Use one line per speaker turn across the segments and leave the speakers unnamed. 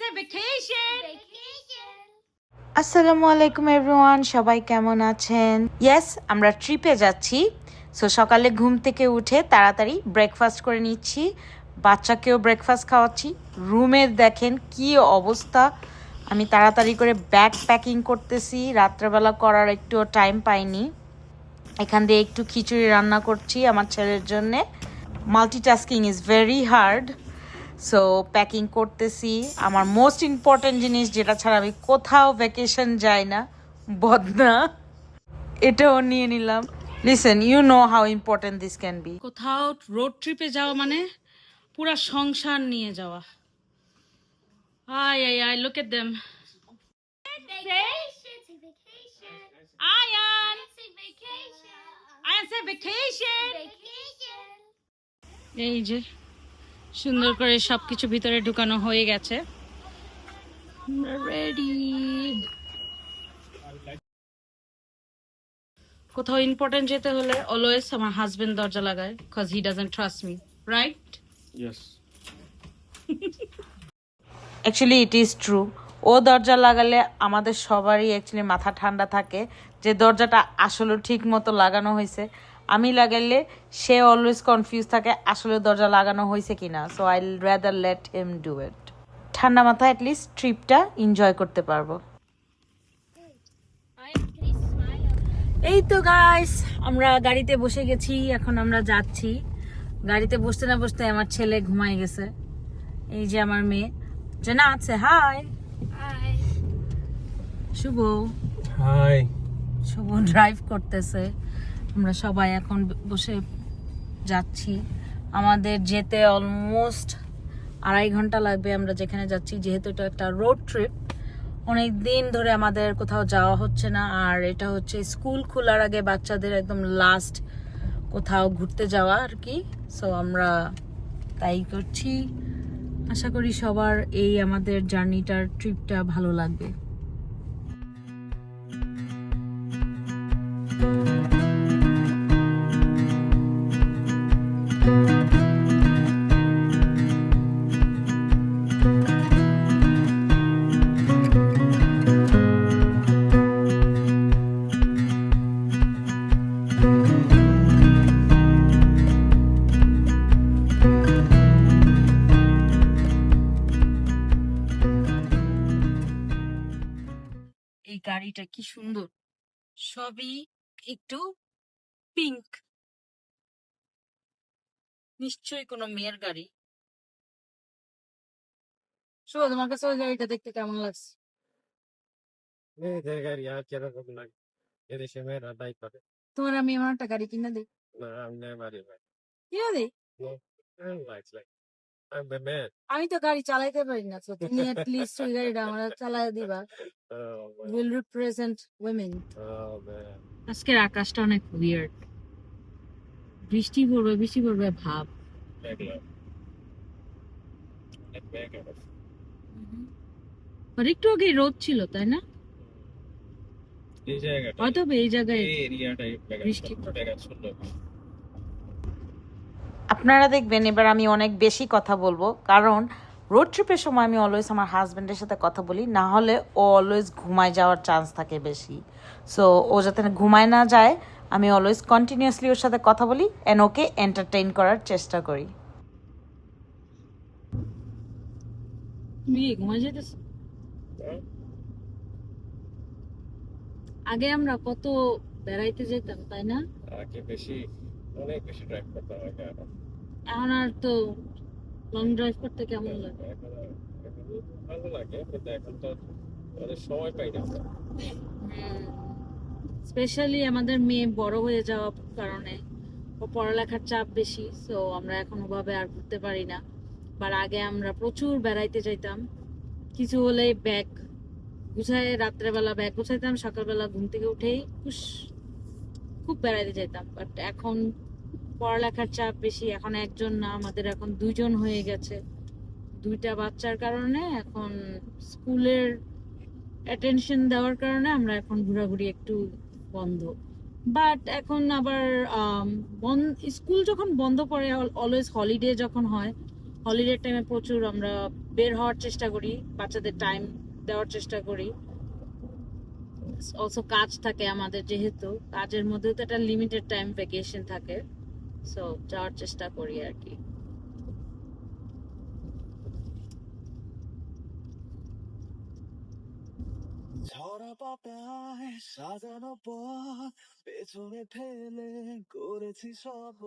say vacation.
আসসালামু আলাইকুম everyone সবাই কেমন আছেন? ইয়েস আমরা ট্রিপে যাচ্ছি। সো সকালে ঘুম থেকে উঠে তাড়াতাড়ি ব্রেকফাস্ট করে নিচ্ছি। বাচ্চাকেও ব্রেকফাস্ট খাওয়াচ্ছি। রুমের দেখেন কি অবস্থা। আমি তাড়াতাড়ি করে ব্যাগ প্যাকিং করতেছি। রাত্রেবেলা করার একটুও টাইম পাইনি। এখান দিয়ে একটু খিচুড়ি রান্না করছি আমার ছেলের জন্যে। Multitasking is very hard so packing করতেছি। আমার মোস্ট ইম্পর্টেন্ট জিনিস যেটা ছাড়া আমি কোথাও ভ্যাকেশন যাই না বদনা। এটাও নিয়ে নিলাম। Listen you know how important this can be
কোথাও রোড ট্রিপে যাওয়া মানে পুরা সংসার নিয়ে যাওয়া। আয় আয় আয় look at them
Vacation. Vacation. Ayan
Ayan say vacation এই যে। সুন্দর করে সবকিছু ভিতরে ঢুকানো হয়ে গেছে। রেডি কোথাও ইম্পর্টেন্ট যেতে হলে অলওয়েজ আমার হাজবেন্ড দরজা লাগায় cause he doesn't trust me
right.
Actually it is true ও দরজা লাগালে আমাদের সবারই অ্যাকচুয়ালি মাথা ঠান্ডা থাকে। যে দরজাটা আসলে ঠিক মতো লাগানো হয়েছে আমি লাগাইলে সে অলওয়েজ কনফিউজ থাকে আসলে দরজা লাগানো হয়েছে কি না so I rather let him do it ঠান্ডা মাথায় অ্যাটলিস্ট ট্রিপটা এনজয় করতে পারব। এই তো গাইস আমরা গাড়িতে বসে গেছি এখন আমরা যাচ্ছি। গাড়িতে বসতে না বসতে আমার ছেলে ঘুমাই গেছে। এই যে আমার মেয়ে। জানা আছে
hi.
Shubho.
Hi.
Shubho drive করতেছে। আমরা সবাই এখন বসে যাচ্ছি। আমাদের যেতে অলমোস্ট আড়াই ঘণ্টা লাগবে আমরা যেখানে যাচ্ছি, যেহেতু এটা একটা রোড ট্রিপ অনেক দিন ধরে আমাদের কোথাও যাওয়া হচ্ছে না, আর এটা হচ্ছে স্কুল খোলার আগে বাচ্চাদের একদম লাস্ট কোথাও ঘুরতে যাওয়া আর কি। সো আমরা তাই করছি। আশা করি সবার এই আমাদের জার্নিটার ট্রিপটা ভালো লাগবে। গাড়িটা কি সুন্দর। সবই একটু পিঙ্ক নিশ্চয়ই কোনো মেয়ের গাড়ি। শুভ তোমার কাছে ওই গাড়িটা দেখতে কেমন লাগছে?
মেয়েদের গাড়ি আর কীরকম লাগে? এদেশে মেয়েরা দায়ী করে।
তোমার আমি এমন একটা গাড়ি কিনে দিই।
না আমি না বাড়ি
কিনে দিই? আমি তো গাড়ি চালাইতে পারি না তো তুমি লিস্ট ওই গাড়িটা আমার চালাই দিবা। উইল রিপ্রেজেন্ট উইমেন
আজকের আকাশটা অনেক উইয়ার্ড বৃষ্টি পড়বে বৃষ্টি পড়বে ভাব। আর একটু আগে রোদ ছিল তাই না?
এই জায়গাটা
হয়তো এই জায়গায় বৃষ্টি
মেঘাচ্ছন্ন।
আপনারা দেখবেন এবার আমি অনেক বেশি কথা বলব। কারণ রোড ট্রিপের সময় আমি অলওয়েজ আমার হাজব্যান্ডের সাথে কথা বলি না হলে ও অলওয়েজ ঘুমায় যাওয়ার চান্স থাকে বেশি। সো ও যাতে ঘুমায় না যায় আমি অলওয়েজ কন্টিনিউয়াসলি ওর সাথে কথা বলি অ্যান্ড ওকে এন্টারটেইন করার চেষ্টা করি।
আগে আমরা কত বেড়াইতে যেতাম তাই না?
আগে বেশি অনেক বেশি ড্রাইভ করতে হয় এখন
আর তো লং ড্রাইভ করতে কেমন লাগে?
ভালো লাগে কিন্তু এখন তো সময় পাই না। আমরা।
স্পেশালি আমাদের মেয়ে বড় হয়ে যাওয়ার কারণে ও পড়ালেখার চাপ বেশি সো আমরা এখন ওভাবে আর ঘুরতে পারি না। আর আগে আমরা প্রচুর বেড়াইতে যাইতাম কিছু হলে ব্যাগ গুছায় রাত্রেবেলা ব্যাগ গুছাইতাম সকালবেলা ঘুম থেকে উঠেই খুব বেড়াইতে যাইতাম। বাট এখন পড়ালেখার চাপ বেশি। এখন একজন না, আমাদের এখন দুজন হয়ে গেছে। দুইটা বাচ্চার কারণে এখন স্কুলের অ্যাটেনশন দেওয়ার কারণে আমরা এখন ঘোরাঘুরি একটু বন্ধ। বাট এখন আবার স্কুল যখন বন্ধ পড়ে অলওয়েজ হলিডে যখন হয় হলিডে টাইমে প্রচুর আমরা বের হওয়ার চেষ্টা করি, বাচ্চাদের টাইম দেওয়ার চেষ্টা করি। অলসো কাজ থাকে আমাদের যেহেতু, কাজের মধ্যে তো একটা লিমিটেড টাইম ভ্যাকেশন থাকে। সো যাওয়ার চেষ্টা করি আর কি।
পেছনে ফেলে করেছি সব।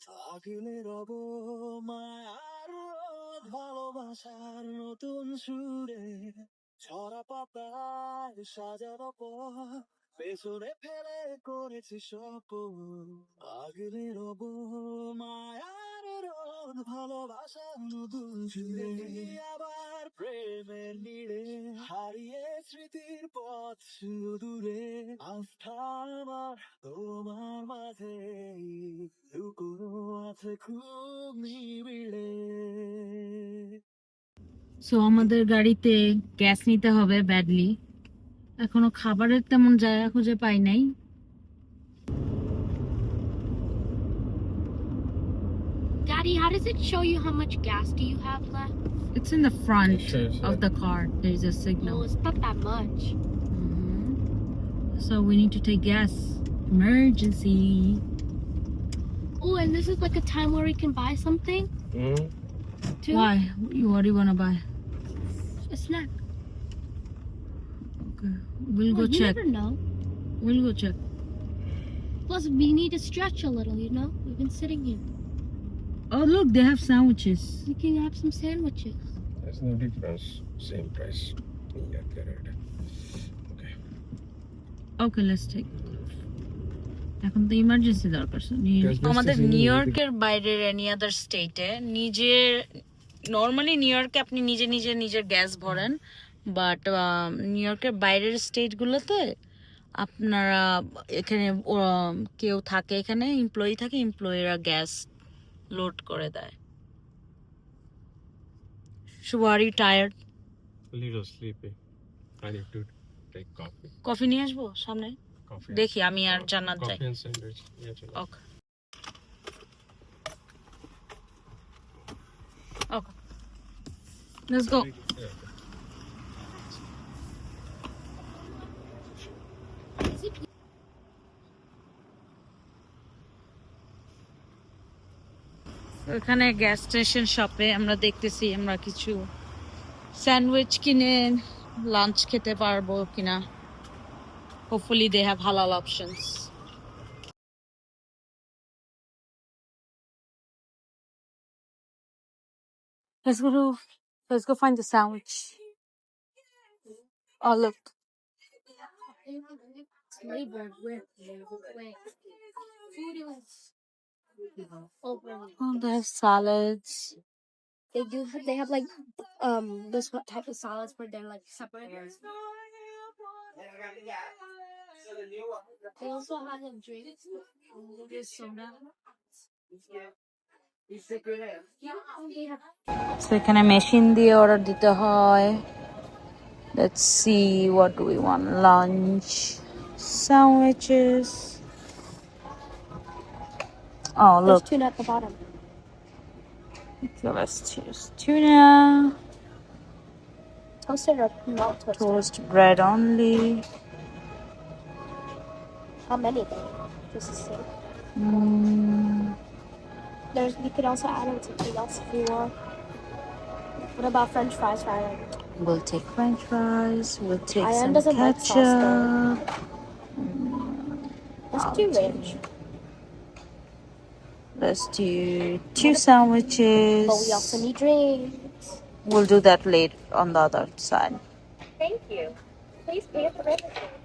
থাকলে ভালোবাসার নতুন সুরে। ঝরা পাতায় সাজানো পথ পেছনে ফেলে করেছি সব আগলে রব মায়ার রোদ ভালোবাসার নতুন সুরে। আবার প্রেমের নীড়ে হারিয়ে স্মৃতির পথ সুদূরে। আস্থা আমার তোমার মাঝে, লুকোনো আছে খুব নিবিড়ে।
সো আমাদের গাড়িতে গ্যাস নিতে হবে ব্যাডলি এখনো খাবারের তেমন জায়গা খুঁজে পাই নাই
Daddy, how does it show you how much gas do you have left?
It's in the front
Sure, sure.
of the car. There's a
No,
signal.
it's not that much.
Mhm. So we need to take gas. Emergency.
Oh, and this is like a time where we can buy something
Mhm.
too.
Why? You- What do you want to buy?
A snack.
Okay. We'll
Well,
go
you
check.
never know.
We'll go check.
Plus, we need to stretch a little. You know, we've been sitting here.
Oh, look, they have sandwiches.
We can have some sandwiches.
There's no difference. Same price. Yeah, get it. Okay.
Okay, let's take. এখন তো emergency দরকার so নিয়ে-
Because this
আমাদের
is in
new
the-
ইয়র্কের বাইরের any other স্টেটে নিজের normally new ইয়র্কে আপনি নিজে নিজে নিজের গ্যাস ভরেন বাট নিউ ইয়র্কের বাইরের স্টেটগুলোতে আপনারা এখানে ও- কেউ থাকে এখানে এমপ্লয়ি থাকে এমপ্লয়িরা গ্যাস লোড করে দেয় are you
tired little sleepy. I need to take coffee.
Coffee নিয়ে আসব সামনে. দেখি আমি আর জান্নাত যাই
Coffee and sandwich. Yeah,
ওখানে গ্যাস স্টেশন শপে আমরা দেখতেছি আমরা কিছু স্যান্ডউইচ কিনে লাঞ্চ খেতে পারব কিনা hopefully they have halal options Let's go to, let's go find the sandwich. Oh, look.
Labor
oh, they have salads.
They do. They have like um this what type of salads where they're like separate. They also have a drink. There's soda. Yeah, they have
So এখানে machine দিয়ে order দিতে হয় Let's see what do we want lunch sandwiches Oh
There's
look
tuna at the bottom.
okay, let's choose tuna
Toasted or not toasted?
toast bread only
How many though? Just to see.
mm,
There's you could also add in something else if you want. What about French fries for Ian?
We'll take french fries We'll take
Ian
some
doesn't like sauce, though.
ketchup
Let's
I'll
do ranch.
Let's do two sandwiches
But we also need drinks.
We'll do that late on the other side
Thank you. Please pay for everything.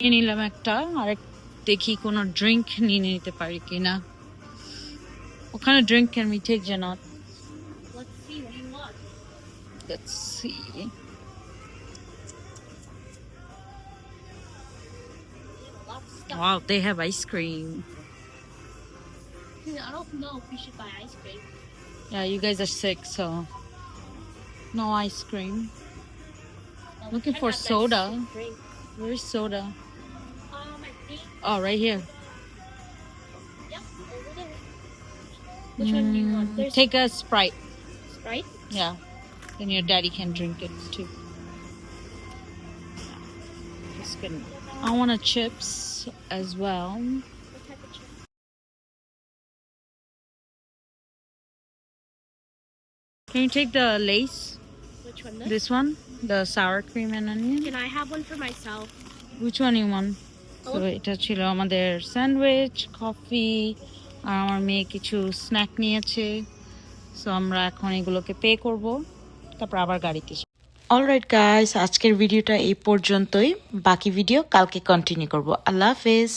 নিয়ে নিলাম একটা আরেক দেখি কোনো drink নিয়ে নিতে পারি কিনা ওখানে drink can we take Janat?
Let's see what you want.
Let's see.
Lots of stuff.
Wow, they have ice cream.
I don't know if we should buy ice cream.
Yeah, you guys are sick, so no ice cream. Looking
I
for
have that
soda.
sweet drink.
Where's soda? Oh, right here.
Yep, over there. Which one do you want?
Mm,
There's
Take a Sprite.
Sprite.
Yeah. Then your daddy can drink it too. Just kidding. I want a chips as well.
What type of chip?
Can you take the lace?
Which one? This?
This one? The sour cream and onion?
Can I have one for myself?
Which one you want? তো এটা ছিল আমাদের sandwich, coffee, আর আমার মেয়ে কিছু snack নিয়েছে। So আমরা এখন এগুলোকে পে করব, তারপর আবার গাড়িতে
অলরাইট গাইস আজকের ভিডিওটা এই পর্যন্তই। বাকি ভিডিও কালকে কন্টিনিউ করব। আল্লাহ হাফেজ।